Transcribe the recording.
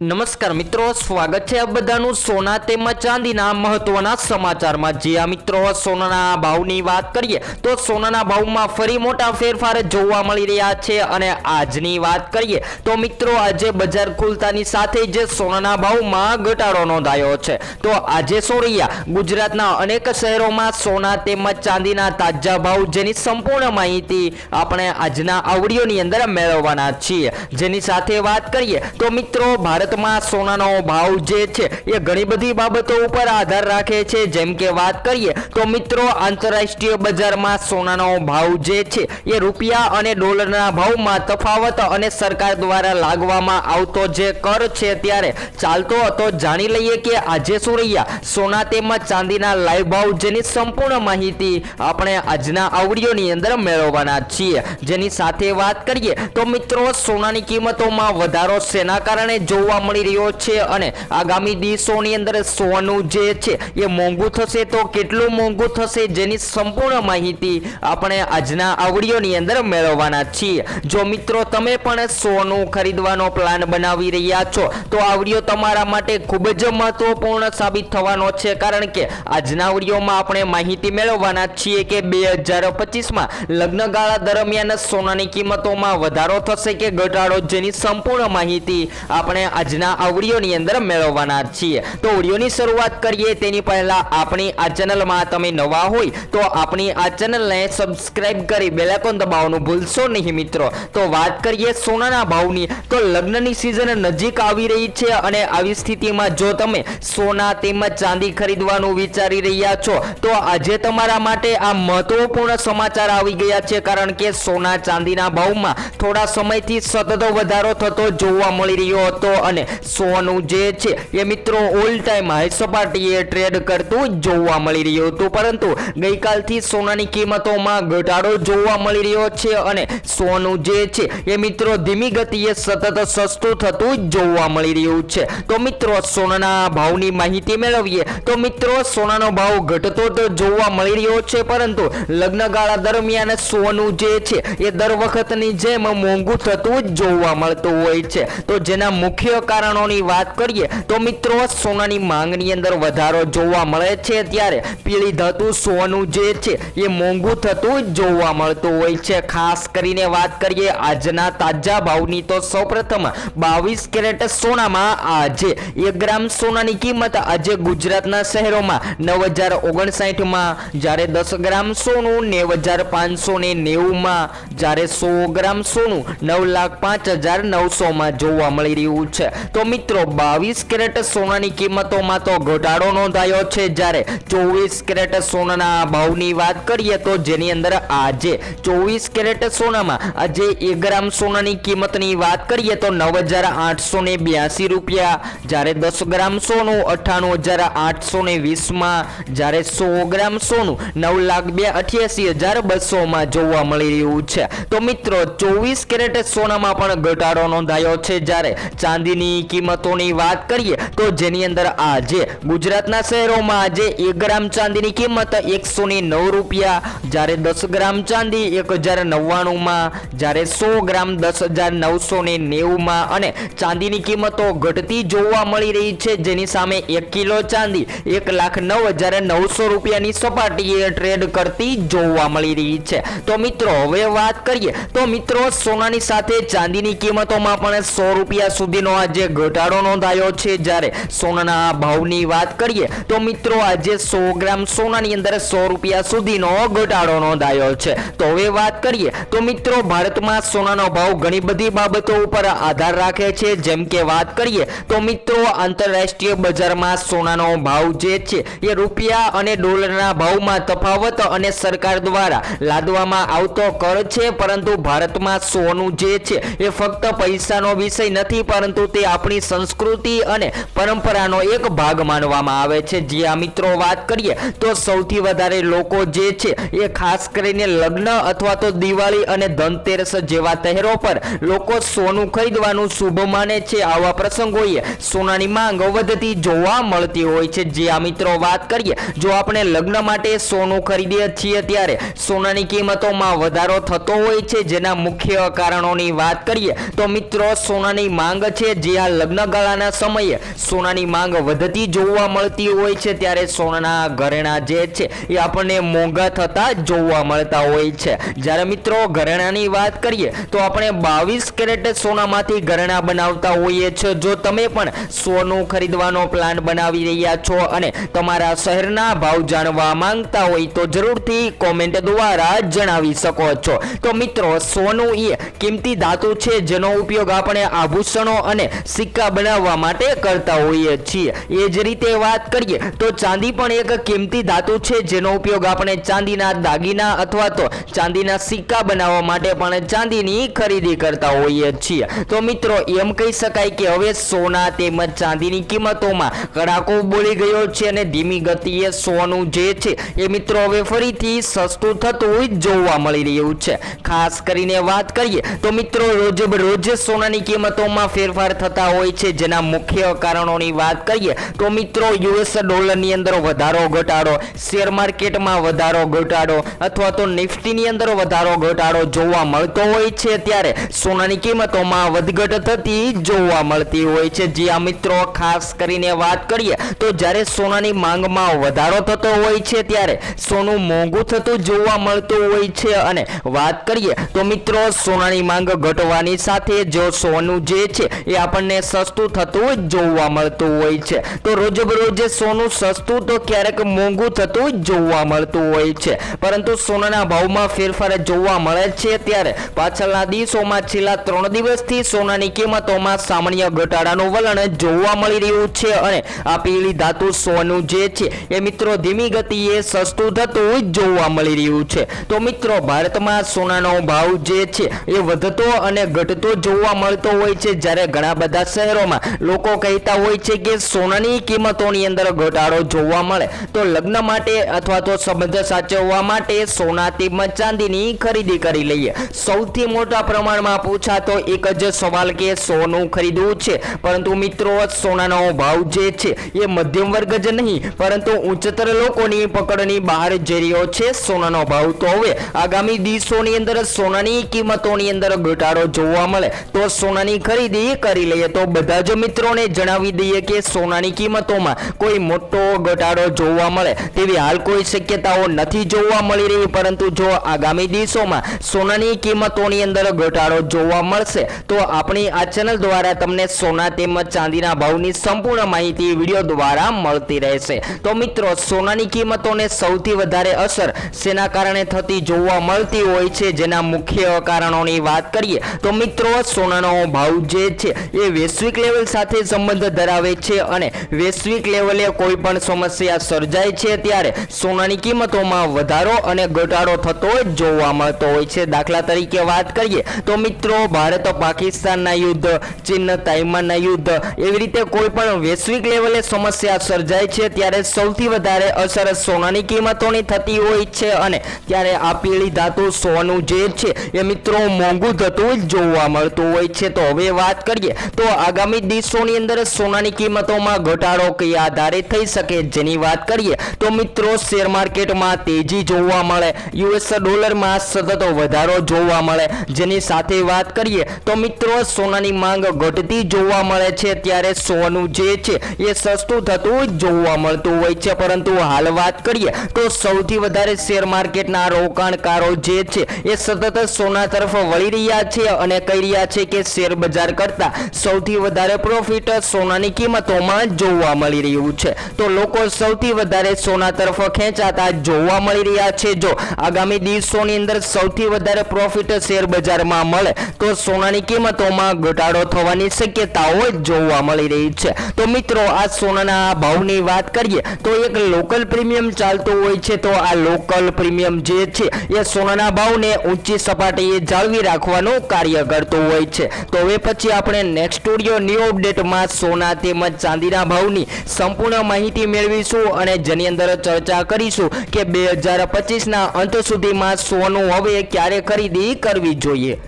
નમસ્કાર મિત્રો, સ્વાગત છે આ બધાનું સોના તેમજ ચાંદીના મહત્વના સમાચારમાં. જે આ મિત્રો, સોનાના ભાવની વાત કરીએ, તો સોનાના ભાવમાં ફરી મોટા ફેરફાર જોવા મળી રહ્યા છે અને આજની વાત કરીએ, તો મિત્રો, આજે બજાર ખુલતાની સાથે જ સોનાના ભાવમાં ઘટાડો નોંધાયો છે. તો આજે શું રહ્યા? ગુજરાતના અનેક શહેરોમાં સોના તેમજ ચાંદીના તાજા ભાવ જેની સંપૂર્ણ માહિતી આપણે આજના આવડીઓની અંદર મેળવવાના છીએ. જેની સાથે વાત કરીએ, તો મિત્રો ભારતમાં સોનાનો ભાવ જે છે એ ઘણી બધી બાબતો ઉપર આધાર રાખે છે. જેમ કે વાત કરીએ તો મિત્રો, આંતરરાષ્ટ્રીય બજારમાં સોનાનો ભાવ જે છે એ રૂપિયા અને ડોલરના ભાવમાં તફાવત અને સરકાર દ્વારા લાગવામાં આવતો જે કર છે ત્યારે ચાલતો હતો. જાણી લઈએ કે આજે શું રહ્યા. સોના તેમજ ચાંદીના લાઈવ ભાવ જેની સંપૂર્ણ માહિતી આપણે આજના આવડીઓની અંદર મેળવવાના છીએ. જેની સાથે વાત કરીએ તો મિત્રો, સોનાની કિંમતોમાં વધારો શેના કારણે જોવા મળી રહ્યો છે અને આગામી દિવસોની અંદર સોનું જે છે એ મોંઘું થશે તો કેટલું મોંઘું થશે જેની સંપૂર્ણ માહિતી આપણે આજના આવડીઓની અંદર મેળવવાના છીએ. જો મિત્રો તમે પણ સોનું ખરીદવાનો પ્લાન બનાવી રહ્યા છો, તો આવડીઓ તમારા માટે ખૂબ જ મહત્વપૂર્ણ સાબિત થવાનો છે. કારણ કે આજના આવડીઓમાં આપણે માહિતી મેળવવાના છીએ કે બે હજાર પચીસમાં લગ્નગાળા દરમિયાન સોનાની કિંમતોમાં વધારો થશે કે ઘટાડો, જેની સંપૂર્ણ માહિતી આપણે આજના આ અંદર મેળવવાના છીએ. તો ઓડિયોની શરૂઆત કરીએ. તેની પહેલા આપણી આ ચેનલમાં તમે નવા હોય તો આપણી આ ચેનલને સબસ્ક્રાઇબ કરી બેલેકોન દબાવવાનું ભૂલશો નહીં મિત્રો. તો વાત કરીએ સોનાના ભાવની. તો લગ્નની સિઝન નજીક આવી રહી છે અને આવી સ્થિતિમાં જો તમે સોના તેમજ ચાંદી ખરીદવાનું વિચારી રહ્યા છો, તો આજે તમારા માટે આ મહત્વપૂર્ણ સમાચાર આવી ગયા છે. કારણ કે સોના ચાંદીના ભાવમાં થોડા સમયથી સતત વધારો થતો જોવા મળી રહ્યો હતો અને સોનું જે છે એ મિત્રો ઓલ ટાઈમ હાઈ સપાટીએ ટ્રેડ કરતું જોવા મળી રહ્યું હતું. પરંતુ ગઈકાલથી સોનાની કિંમતોમાં ઘટાડો જોવા મળી રહ્યો છે અને સોનું જે છે એ મિત્રો ધીમી ગતિએ સતત સસ્તું થતું જોવા મળી રહ્યું છે. તો મિત્રો સોનાના ભાવની માહિતી મેળવીએ. તો મિત્રો સોનાનો ભાવ ઘટતો તો જોવા મળી રહ્યો છે, પરંતુ લગ્નગાળા દરમિયાન સોનું જે છે એ દર વખતની જેમ મોંઘું થતું જોવા મળતું હોય છે. તો જેના મુખ્ય કારણોની વાત કરીએ તો મિત્રો, સોનાની માંગની અંદર વધારો જોવા મળે છે ત્યારે પીળી ધાતુ સોનું જે છે, એ મોંઘું થતું જોવા મળતું હોય છે. ખાસ કરીને વાત કરીએ આજના તાજા ભાવની તો સૌપ્રથમ બાવીસ કેરેટ સોનામાં આજે એક ગ્રામ સોનાની કિંમત આજે ગુજરાતના શહેરોમાં નવ હજાર ઓગણસાઠમાં, જ્યારે દસ ગ્રામ સોનું નેવ હજાર પાંચસો ને નેવુંમાં, જ્યારે સો ગ્રામ સોનું નવ લાખ પાંચ હજાર નવસોમાં જોવા મળી રહ્યું છે. તો મિત્રો, બાવીસ કેરેટ સોનાની કિંમતોમાં તો ઘટાડો નોંધાયો છે. જ્યારે ચોવીસ કેરેટ સોનાના ભાવની વાત કરીએ તો જેની અંદર આજે ચોવીસ કેરેટ સોનામાં આજે એક ગ્રામ સોનાની કિંમતની વાત કરીએ તો નવ હજાર આઠસો ને બ્યાસી રૂપિયા. જ્યારે દસ ગ્રામ સોનું, અઠ્ઠાણું હજાર આઠસો ને વીસમાં. જ્યારે સો ગ્રામ સોનું, નવ લાખ બે અઠ્યાસી હજાર બસોમાં જોવા મળી રહ્યું છે. તો મિત્રો, ચોવીસ કેરેટ સોનામાં પણ ઘટાડો નોંધાયો છે. જ્યારે ચાંદીની કિંમતોની વાત કરીએ, તો જેની અંદર આજે ગુજરાતના શહેરોમાં આજે એક ગ્રામ ચાંદીની કિંમત એકસો ને નવ રૂપિયા, જ્યારે દસ ગ્રામ ચાંદી એક હજાર નવ્વાણુંમાં, જ્યારે સો ગ્રામ દસ હજાર નવસો ને નેવુંમાં અને ચાંદીની કિંમતો ઘટતી જોવા મળી રહી છે, જેની સામે એક કિલો ચાંદી એક લાખ નવ હજાર નવસો રૂપિયાની સપાટીએ ટ્રેડ કરતી જોવા મળી રહી છે. તો મિત્રો, હવે વાત કરીએ, તો મિત્રો, સોનાની સાથે ચાંદીની કિંમતોમાં પણ સો રૂપિયા સુધીનો આજે ઘટાડો નોંધાયો છે, જ્યારે સોનાના ભાવની વાત કરીએ, તો મિત્રો આજે સો ગ્રામ સોનાની અંદર સો રૂપિયા સુધીનો ઘટાડો નોંધાયો છે. તો હવે વાત કરીએ, તો મિત્રો ભારતમાં સોનાનો ભાવ ઘણી બધી બાબતો ઉપર આધાર રાખે છે. જેમ કે વાત કરીએ, તો મિત્રો આંતરરાષ્ટ્રીય બજારમાં સોનાનો ભાવ જે છે, એ રૂપિયા અને ડોલરના ભાવમાં તફાવત અને સરકાર દ્વારા લાદવામાં આવતો કર છે. પરંતુ ભારતમાં સોનું જે છે, એ ફક્ત પૈસાનો વિષય નથી, પરંતુ તે આપણી સંસ્કૃતિ અને પરંપરાનો એક ભાગ માનવામાં આવે છે. જે આ મિત્રો વાત કરીએ, તો સૌથી વધારે લોકો જે છે, એ ખાસ કરીને લગ્ન અથવા તો દિવાળી અને ધનતેરસ જેવા તહેરો પર લોકો સોનું ખરીદવાનું શુભ માને છે. આવા પ્રસંગોએ સોનાની માંગ વધતી જોવા મળતી હોય છે. જે આ મિત્રો વાત કરીએ, જો આપણે લગ્ન માટે સોનું ખરીદીએ છીએ ત્યારે સોનાની કિંમતોમાં વધારો થતો હોય છે. જેના મુખ્ય કારણોની વાત કરીએ, તો મિત્રો, સોનાની માંગ છે જે આ લગ્નગાળાના સમયે સોનાની માંગ વધતી જોવા મળતી હોય છે, ત્યારે સોનાના ઘરેણા જે છે, એ આપણને મોંઘા થતા જોવા મળતા હોય છે. જ્યારે મિત્રો ઘરેણાની વાત કરીએ, તો આપણે બાવીસ કેરેટ સોનામાંથી ઘરેણા બનાવતા હોઈએ છીએ જો તમે પણ સોનું ખરીદવાનો પ્લાન બનાવી રહ્યા છો અને તમારા શહેરના ભાવ જાણવા માંગતા હોય, તો જરૂરથી કોમેન્ટ દ્વારા જણાવી શકો છો. તો મિત્રો, સોનું એ કિંમતી ધાતુ છે, જેનો ઉપયોગ આપણે આભૂષણો અને સિક્કા બનાવવા માટે કરતા હોઈએ છીએ. એ જ રીતે વાત કરીએ, તો ચાંદી પણ એક કિંમતી ધાતુ છે, જેનો ઉપયોગ આપણે ચાંદીના દાગીના અથવા તો ચાંદીના સિક્કા બનાવવા માટે પણ ચાંદીની ખરીદી કરતા હોઈએ છીએ. તો મિત્રો, એમ કહી શકાય કે હવે સોના તેમજ ચાંદીની કિંમતોમાં કડાકો બોલી ગયો છે અને ધીમી ગતિએ સોનું જે છે, એ મિત્રો હવે ફરીથી સસ્તું થતું જોવા મળી રહ્યું છે. ખાસ કરીને વાત કરીએ, તો મિત્રો રોજ રોજ સોનાની કિંમતોમાં ફેરફાર થતા હોય છે. જેના મુખ્ય કારણોની વાત કરીએ તો મિત્રો યુએસ ડોલરની અંદર વધારો ઘટાડો શેર માર્કેટમાં વધારો ઘટાડો અથવા તો નિફ્ટીની અંદર વધારો ઘટાડો જોવા મળતો હોય છે ત્યારે સોનાની કિંમતોમાં વધઘટ થતી જોવા મળતી હોય છે. જે આ મિત્રો, ખાસ કરીને વાત કરીએ તો જ્યારે સોનાની માંગમાં વધારો થતો હોય છે ત્યારે સોનું મોંઘું થતું જોવા મળતું હોય છે. અને વાત કરીએ તો મિત્રો, સોનાની માંગ ઘટવાની સાથે જો સોનું જે છે એ આપણને સસ્તું થતું જોવા મળતું હોય છે. તો રોજબરોજ સોનું સસ્તું તો ક્યારેક મોંઘું થતું જોવા મળતું હોય છે. પરંતુ સોનાના ભાવમાં ફેરફાર જોવા મળે છે ત્યારે પાછળના દિવસોમાં છેલ્લા ત્રણ દિવસથી સોનાની કિંમતોમાં સામાન્ય ઘટાડાનું વલણ જોવા મળી રહ્યું છે અને આ પીળી ધાતુ સોનું જે છે એ મિત્રો ધીમી ગતિએ સસ્તું થતું જોવા મળી રહ્યું છે. તો મિત્રો ભારતમાં સોનાનો ભાવ જે છે એ વધતો અને ઘટતો જોવા મળતો હોય છે. જ્યારે ઘણા બધા શહેરોમાં. લોકો કહેતા હોય છે કે સોનાની કિંમતોની અંદર ઘટાડો જોવા મળે. તો લગ્ન માટે અથવા તો સંબંધ સાચવવા માટે સોના તેમજ ચાંદીની ખરીદી કરી લઈએ. સૌથી મોટા પ્રમાણમાં પૂછાતો એક જ સવાલ કે સોનું ખરીદવું છે? પરંતુ મિત્રો, સોનાનો ભાવ જે છે એ મધ્યમ વર્ગ જ નહીં, પરંતુ ઉચ્ચતર લોકોની પકડની બહાર જઈ રહ્યો છે સોનાનો ભાવ. તો હવે આગામી દિવસોની અંદર સોનાની કિંમતોની અંદર ઘટાડો જોવા મળે. તો સોનાની ખરીદી કરી લઈએ તો બધા જ મિત્રોને જણાવી દઈએ કે સોનાની કિંમતોમાં કોઈ મોટો ઘટાડો જોવા મળે તેવી હાલ કોઈ શક્યતાઓ નથી જોવા મળી રહી. પરંતુ જો આગામી દિવસોમાં સોનાની કિંમતોની અંદર ઘટાડો જોવા મળશે, તો આપણી આ ચેનલ દ્વારા તમને સોના તેમજ ચાંદીના ભાવની સંપૂર્ણ માહિતી વીડિયો દ્વારા મળતી રહેશે. તો મિત્રો, સોનાની કિંમતોને સૌથી વધારે અસર શેના કારણે થતી જોવા મળતી હોય છે? જેના મુખ્ય કારણોની વાત કરીએ, તો મિત્રો, સોનાનો ભાવ જે છે, એ વૈશ્વિક લેવલ સાથે સંબંધ ધરાવે છે અને વૈશ્વિક લેવલે કોઈ પણ સમસ્યા સર્જાય છે ત્યારે સોનાની કિંમતોમાં વધારો અને ઘટાડો થતો જોવા મળતો હોય છે. દાખલા તરીકે વાત કરીએ તો મિત્રો, ભારત પાકિસ્તાનના યુદ્ધ, ચીન તાઇવાનના યુદ્ધ એવી રીતે કોઈ પણ વૈશ્વિક લેવલે સમસ્યા સર્જાય છે ત્યારે સૌથી વધારે અસર સોનાની કિંમતોની થતી હોય છે અને ત્યારે આ પીળી ધાતુ સોનું જે છે એ મિત્રો મોંઘું થતું જોવા મળતું હોય છે. તો હવે વાત કરીએ તો આગામી દિવસોની અંદર સોનાની કિંમતોમાં ઘટાડો કયા આધારે થઈ શકે જેની વાત કરીએ તો મિત્રો શેર માર્કેટમાં તેજી જોવા મળે. યુએસ ડોલરમાં સતત વધારો જોવા મળે. જેની સાથે વાત કરીએ તો મિત્રો સોનાની માંગ ઘટતી જોવા મળે છે. ત્યારે સોનું જે છે એ સસ્તું થતું જોવા મળતું હોય છે. પરંતુ હાલ વાત કરીએ તો સૌથી વધારે શેર માર્કેટના રોકાણકારો જે છે એ સતત સોના તરફ વળી રહ્યા છે અને કહી રહ્યા છે કે શેર બજાર કરતા સૌથી વધારે પ્રોફિટ સોનાની કિંમતોમાં જોવા મળી રહ્યું છે. તો લોકો સૌથી વધારે સોના તરફ ખેંચાતા જોવા મળી રહ્યા છે. જો આગામી દિવસોની અંદર સૌથી વધારે પ્રોફિટ શેર બજારમાં મળે, તો સોનાની કિંમતોમાં ઘટાડો થવાની શક્યતાઓ જોવા મળી રહી છે. તો મિત્રો, આ સોનાના ભાવની વાત કરીએ, તો એક લોકલ પ્રીમિયમ ચાલતું હોય છે. તો આ લોકલ પ્રીમિયમ જે છે, એ સોનાના ભાવને ઊંચી સપાટીએ જાળવી રાખવાનું કાર્ય કરતું હોય છે. તો હવે પછી આપણે સ્ટુડિયો ન્યૂ અપડેટમાં સોના તેમજ ચાંદીના ભાવની સંપૂર્ણ માહિતી મેળવીશું અને જેની અંદર ચર્ચા કરીશું કે બે હજાર પચીસના અંત સુધીમાં સોનું હવે ક્યારે ખરીદી કરવી જોઈએ.